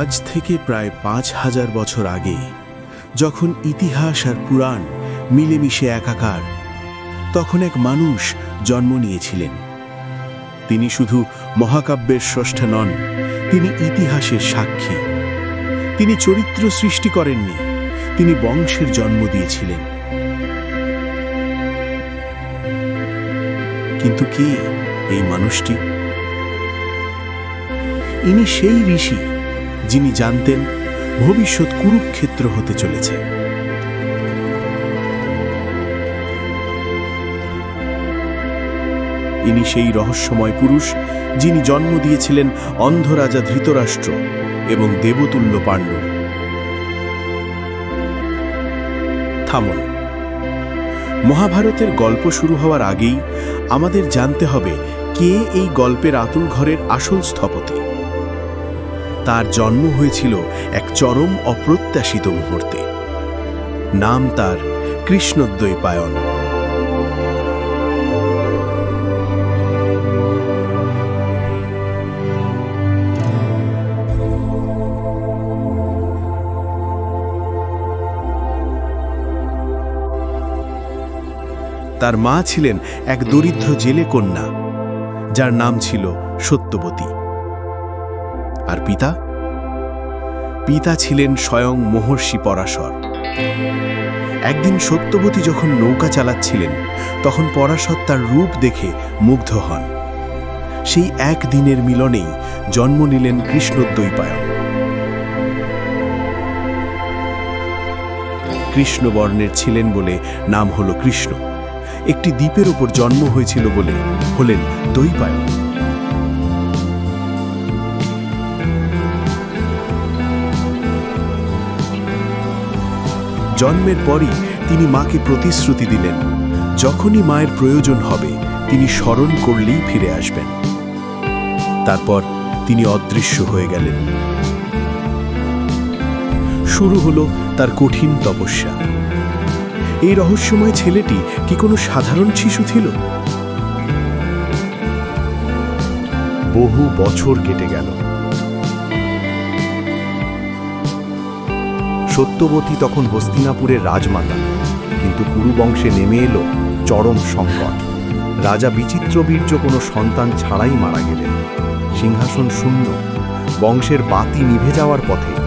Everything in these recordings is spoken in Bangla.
আজ থেকে প্রায় পাঁচ হাজার বছর আগে, যখন ইতিহাস আর পুরাণ মিলেমিশে একাকার, তখন এক মানুষ জন্ম নিয়েছিলেন। তিনি শুধু মহাকাব্যের স্রষ্টা নন, তিনি ইতিহাসের সাক্ষী। তিনি চরিত্র সৃষ্টি করেননি, তিনি বংশের জন্ম দিয়েছিলেন। কিন্তু কে এই মানুষটি? ইনি সেই ঋষি যিনি জানতেন ভবিষ্যৎ কুরুক্ষেত্র হতে চলেছে। ইনি সেই রহস্যময় পুরুষ যিনি জন্ম দিয়েছিলেন অন্ধরাজা ধৃতরাষ্ট্র এবং দেবতুল্য পাণ্ডু। থামুন। মহাভারতের গল্প শুরু হওয়ার আগেই আমাদের জানতে হবে কে এই গল্পের আতুল ঘরের আসল স্থপতি। তার জন্ম হয়েছিল এক চরম অপ্রত্যাশিত মুহূর্তে। নাম তার কৃষ্ণদ্বৈপায়ন। তার মা ছিলেন এক দরিদ্র জেলে কন্যা, যার নাম ছিল সত্যবতী। আর পিতা? পিতা ছিলেন স্বয়ং মহর্ষি পরাশর। একদিন সত্যবতী যখন নৌকা চালাচ্ছিলেন, তখন পরাশর তার রূপ দেখে মুগ্ধ হন। সেই এক দিনের মিলনেই জন্ম নিলেন কৃষ্ণদ্বৈপায়ন। কৃষ্ণবর্ণের ছিলেন বলে নাম হলো কৃষ্ণ। একটি দ্বীপের উপর জন্ম হয়েছিল বলে হলেন দৈপায়ন জন্মের পরই তিনি মাকে প্রতিশ্রুতি দিলেন, যখনই মায়ের প্রয়োজন হবে, তিনি স্মরণ করলেই ফিরে আসবেন। তারপর তিনি অদৃশ্য হয়ে গেলেন। শুরু হলো তার কঠিন তপস্যা। এই রহস্যময় ছেলেটি কি কোনো সাধারণ শিশু ছিল? বহু বছর কেটে গেল। সত্যবতী তখন হস্তিনাপুরের রাজমাতা। কিন্তু কুরুবংশে নেমে এলো চরম সংকট। রাজা বিচিত্রবীর্য কোনো সন্তান ছাড়াই মারা গেলেন। সিংহাসন শূন্য, বংশের বাতি নিভে যাওয়ার পথে।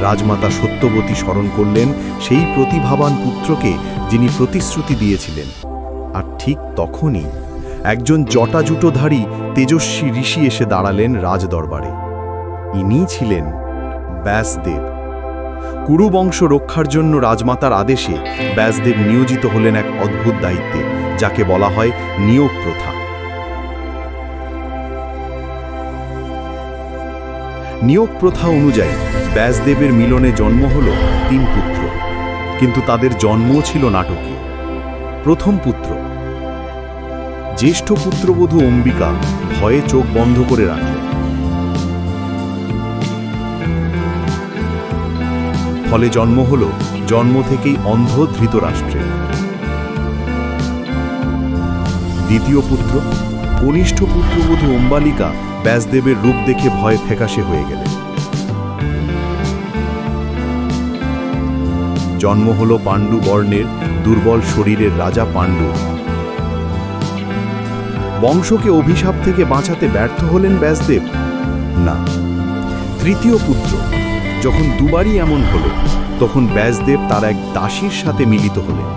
রাজমাতা সত্যবতী স্মরণ করলেন সেই প্রতিভাবান পুত্রকে যিনি প্রতিশ্রুতি দিয়েছিলেন। আর ঠিক তখনই একজন জটাজুটোধারী তেজস্বী ঋষি এসে দাঁড়ালেন রাজদরবারে। ইনি ছিলেন ব্যাসদেব। কুরুবংশ রক্ষার জন্য রাজমাতার আদেশে ব্যাসদেব নিয়োজিত হলেন এক অদ্ভুত দায়িত্বে, যাকে বলা হয় নিয়োগ প্রথা। নিয়োগ প্রথা অনুযায়ী ব্যাসদেবের মিলনে জন্ম হল তিন পুত্র, কিন্তু তাদের জন্মও ছিল নাটকীয় প্রথম পুত্র, জ্যেষ্ঠ পুত্রবধূ অম্বিকা, ভয়ে চোখ বন্ধ করে রাখলেন। ফলে জন্ম হল জন্ম থেকেই অন্ধ ধৃতরাষ্ট্রের দ্বিতীয় পুত্র, কনিষ্ঠ পুত্রবধূ অম্বালিকা ব্যাসদেবের রূপ দেখে ভয় ফ্যাকাশে হয়ে গেলেন। জন্ম হল পাণ্ডু বর্ণের দুর্বল শরীরের রাজা পাণ্ডু। বংশকে অভিশাপ থেকে বাঁচাতে ব্যর্থ হলেন ব্যাসদেব? না। তৃতীয় পুত্র যখন দুবারই এমন হলো, তখন ব্যাসদেব তার এক দাসীর সাথে মিলিত হলেন।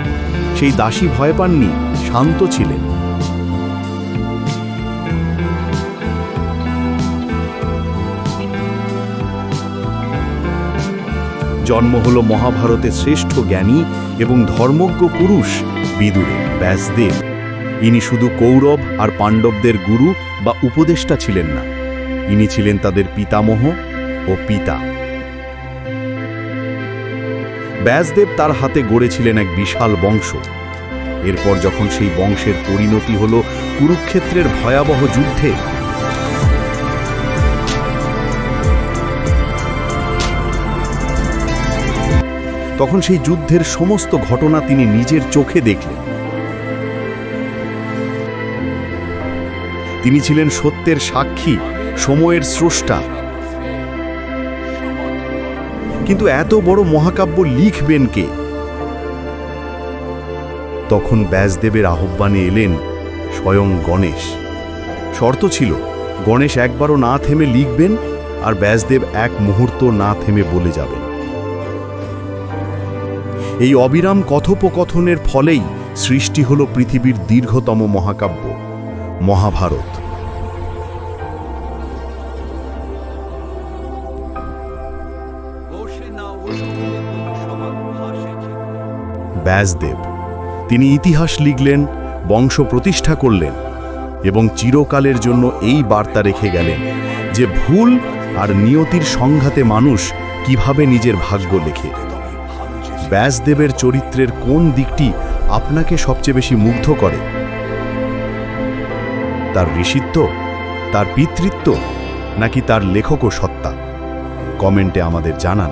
সেই দাসী ভয় পাননি, শান্ত ছিলেন। জন্ম হল মহাভারতের শ্রেষ্ঠ জ্ঞানী এবং ধর্মজ্ঞ পুরুষ বিদুরে, ব্যাসদেব। ইনি শুধু কৌরব আর পাণ্ডবদের গুরু বা উপদেষ্টা ছিলেন না। ইনি ছিলেন তাদের পিতামহ ও পিতা। ব্যাসদেব তার হাতে গড়েছিলেন এক বিশাল বংশ। এরপর যখন সেই বংশের পরিণতি হল কুরুক্ষেত্রের ভয়াবহ যুদ্ধে, তখন সেই যুদ্ধের সমস্ত ঘটনা তিনি নিজের চোখে দেখলেন। তিনি ছিলেন সত্যের সাক্ষী, সময়ের স্রষ্টা কিন্তু এত বড় মহাকাব্য লিখবেন কে? তখন ব্যাসদেবের আহ্বানে এলেন স্বয়ং গণেশ। শর্ত ছিল, গণেশ একবারও না থেমে লিখবেন আর ব্যাসদেব এক মুহূর্ত না থেমে বলে যাবেন। এই অবিরাম কথোপকথনের ফলেই সৃষ্টি হল পৃথিবীর দীর্ঘতম মহাকাব্য, মহাভারত। ব্যাসদেব। তিনি ইতিহাস লিখলেন, বংশ প্রতিষ্ঠা করলেন এবং চিরকালের জন্য এই বার্তা রেখে গেলেন যে ভুল আর নিয়তির সংঘাতে মানুষ কীভাবে নিজের ভাগ্য লেখে। ব্যাসদেবের চরিত্রের কোন দিকটি আপনাকে সবচেয়ে বেশি মুগ্ধ করে? তার ঋষিত্ব, তার পিতৃত্ব নাকি তার লেখক ও সত্তা? কমেন্টে আমাদের জানান।